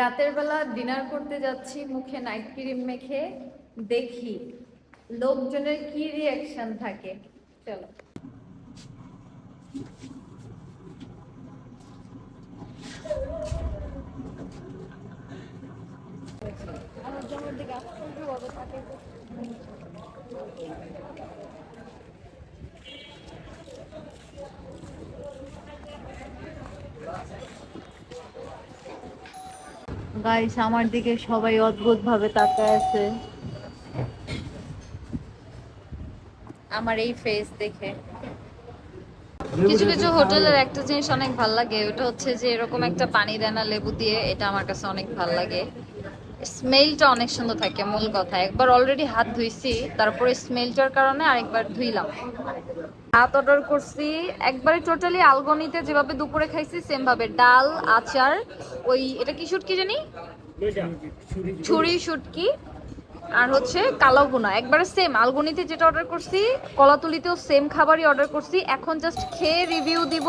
রাতের বেলা ডিনার করতে যাচ্ছি, মুখে নাইট ক্রিম মেখে দেখি লোকজনের কি রিয়াকশন থাকে। চলো। গাইস আমার দিকে সবাই অদ্ভুত ভাবে তাকায় আছে। আমার এই ফেস দেখে। কিছু কিছু হোটেলের একটা জিনিস অনেক ভালো লাগে, ওটা হচ্ছে যে এরকম একটা পানি দেনা লেবু দিয়ে, এটা আমার কাছে অনেক ভালো লাগে। স্মেলটা অনেক সুন্দর থাকে, মূল কথা। একবার অলরেডি হাত ধুইছি, তারপরে স্মেলটার কারণে আরেকবার ধুইলাম। ভাত অর্ডার করছি, একবারে টোটালি আলগনিতে যেভাবে দুপুরে খাইছি সেম ভাবে ডাল, আচার, ওই, এটা কি শুটকি জানি? ছুরি শুটকি, আর হচ্ছে কালো ভুনা, একবারে সেম আলগনিতে যেটা অর্ডার করছি, কলাতুলিতেও সেম খাবারই অর্ডার করছি। এখন জাস্ট খেয়ে রিভিউ দিব।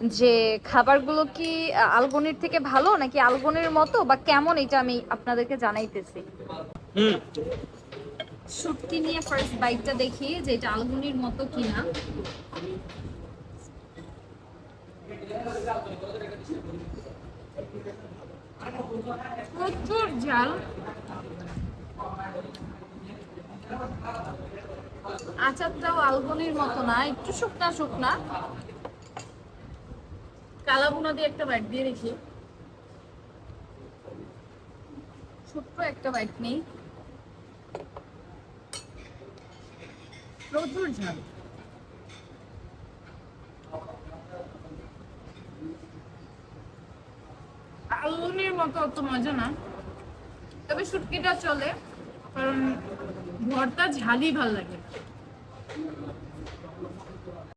যে খাবারগুলো কি আলগনির থেকে ভালো নাকি আলগনির মতো বা কেমন এটা আমি আপনাদেরকে জানাইতেছি? শুটকি নিয়ে ফার্স্ট বাইটটা দেখি যে এটা আলগুনির মতো কিনা। প্রচুর ঝাল। আচারটাও আলগুনির মতো না একটু শুকনা শুকনা। কালাবুনা দিয়ে একটা বাইট দিয়ে দেখি ছোট্ট একটা বাইট নেই। প্রচুর ঝাল। আলুনির মতো অত মজা না। তবে শুটকিটা চলে, কারণ ভর্তা ঝালই ভালো লাগে।